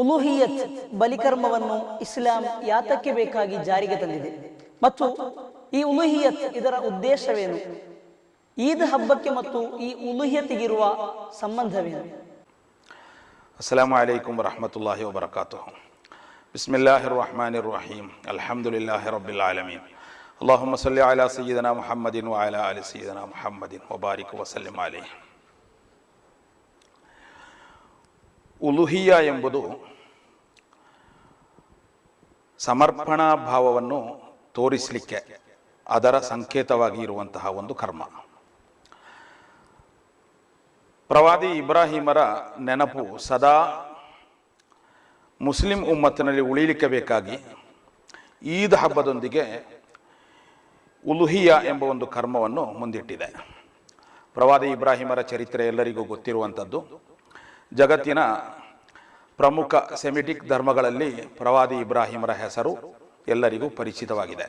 ಉಲುಹಿಯತ್ ಬಲಿಕರ್ಮವನ್ನು ಇಸ್ಲಾಂ ಯಾತಕ್ಕೆ ಬೇಕಾಗಿ ಜಾರಿಗೆ ತಂದಿದೆ ಮತ್ತು ಈ ಉಲುಹಿಯತ್ ಇದರ ಉದ್ದೇಶವೇನು ಈದ್ ಹಬ್ಬಕ್ಕೆ ಮತ್ತು ಈ ಉಲುಹಿಯತಿಗಿರುವ ಸಂಬಂಧವೇನು ಅಸ್ಸಲಾಮು ಅಲೈಕುಮ್ ವರಹಮತುಲ್ಲಾಹಿ ವಬರಕಾತು ಬಿಸ್ಮಿಲ್ಲಾಹಿ الرحمن الرحيم الحمد لله رب العالمين اللهم صل على سيدنا محمد وعلى آل سيدنا محمد وبارك وسلم عليه ಉಲುಹಿಯ ಎಂಬುದು ಸಮರ್ಪಣಾ ಭಾವವನ್ನು ತೋರಿಸಲಿಕ್ಕೆ ಅದರ ಸಂಕೇತವಾಗಿ ಇರುವಂತಹ ಒಂದು ಕರ್ಮ. ಪ್ರವಾದಿ ಇಬ್ರಾಹಿಮರ ನೆನಪು ಸದಾ ಮುಸ್ಲಿಂ ಉಮ್ಮತ್ತಿನಲ್ಲಿ ಉಳಿಲಿಕ್ಕೆ ಬೇಕಾಗಿ ಈದ್ ಹಬ್ಬದೊಂದಿಗೆ ಉಲುಹಿಯ ಎಂಬ ಒಂದು ಕರ್ಮವನ್ನು ಮುಂದಿಟ್ಟಿದೆ. ಪ್ರವಾದಿ ಇಬ್ರಾಹಿಮರ ಚರಿತ್ರೆ ಎಲ್ಲರಿಗೂ ಗೊತ್ತಿರುವಂಥದ್ದು ಜಗತ್ತಿನ ಪ್ರಮುಖ ಸೆಮಿಟಿಕ್ ಧರ್ಮಗಳಲ್ಲಿ ಪ್ರವಾದಿ ಇಬ್ರಾಹಿಮರ ಹೆಸರು ಎಲ್ಲರಿಗೂ ಪರಿಚಿತವಾಗಿದೆ.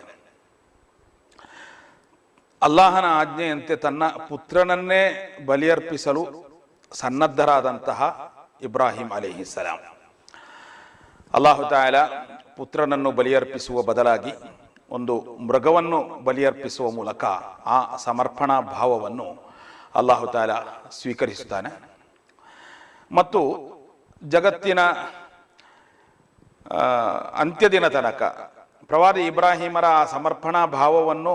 ಅಲ್ಲಾಹನ ಆಜ್ಞೆಯಂತೆ ತನ್ನ ಪುತ್ರನನ್ನೇ ಬಲಿಯರ್ಪಿಸಲು ಸನ್ನದ್ಧರಾದಂತಹ ಇಬ್ರಾಹಿಂ ಅಲಿಹಿಸ್ಸಲಾಂ ಅಲ್ಲಾಹು ತಾಯಲ ಪುತ್ರನನ್ನು ಬಲಿಯರ್ಪಿಸುವ ಬದಲಾಗಿ ಒಂದು ಮೃಗವನ್ನು ಬಲಿಯರ್ಪಿಸುವ ಮೂಲಕ ಆ ಸಮರ್ಪಣಾ ಭಾವವನ್ನು ಅಲ್ಲಾಹು ತಾಯಲ ಸ್ವೀಕರಿಸುತ್ತಾನೆ. ಮತ್ತು ಜಗತ್ತಿನ ಅಂತ್ಯದಿನ ತನಕ ಪ್ರವಾದಿ ಇಬ್ರಾಹಿಮರ ಆ ಸಮರ್ಪಣಾ ಭಾವವನ್ನು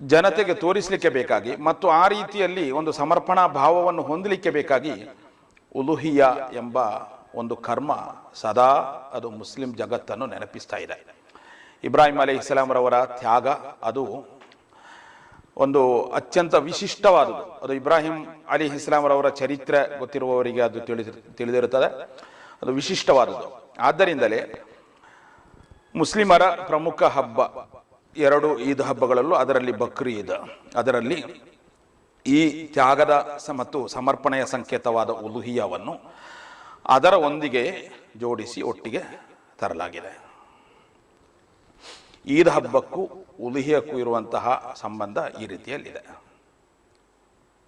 ಜನತೆಗೆ ತೋರಿಸಲಿಕ್ಕೆ ಬೇಕಾಗಿ ಮತ್ತು ಆ ರೀತಿಯಲ್ಲಿ ಒಂದು ಸಮರ್ಪಣಾ ಭಾವವನ್ನು ಹೊಂದಲಿಕ್ಕೆ ಬೇಕಾಗಿ ಉಲುಹಿಯ ಎಂಬ ಒಂದು ಕರ್ಮ ಸದಾ ಅದು ಮುಸ್ಲಿಂ ಜಗತ್ತನ್ನು ನೆನಪಿಸ್ತಾ ಇದೆ. ಇಬ್ರಾಹಿಂ ಅಲಿ ಇಸ್ಲಾಂರವರ ತ್ಯಾಗ ಅದು ಒಂದು ಅತ್ಯಂತ ವಿಶಿಷ್ಟವಾದದ್ದು. ಅದು ಇಬ್ರಾಹಿಂ ಅಲಿ ಇಸ್ಲಾಮರವರ ಚರಿತ್ರೆ ಗೊತ್ತಿರುವವರಿಗೆ ಅದು ತಿಳಿದಿ ತಿಳಿದಿರುತ್ತದೆ. ಅದು ವಿಶಿಷ್ಟವಾದುದು ಆದ್ದರಿಂದಲೇ ಮುಸ್ಲಿಮರ ಪ್ರಮುಖ ಹಬ್ಬ, ಎರಡು ಈದ್ ಹಬ್ಬಗಳಲ್ಲೂ ಅದರಲ್ಲಿ ಬಕ್ರೀದ್ ಅದರಲ್ಲಿ ಈ ತ್ಯಾಗದ ಮತ್ತು ಸಮರ್ಪಣೆಯ ಸಂಕೇತವಾದ ಉಲುಹಿಯವನ್ನು ಅದರ ಒಂದಿಗೆ ಜೋಡಿಸಿ ಒಟ್ಟಿಗೆ ತರಲಾಗಿದೆ. ಈದ್ ಹಬ್ಬಕ್ಕೂ ಉಲಿಹಿಯಕ್ಕೂ ಇರುವಂತಹ ಸಂಬಂಧ ಈ ರೀತಿಯಲ್ಲಿದೆ.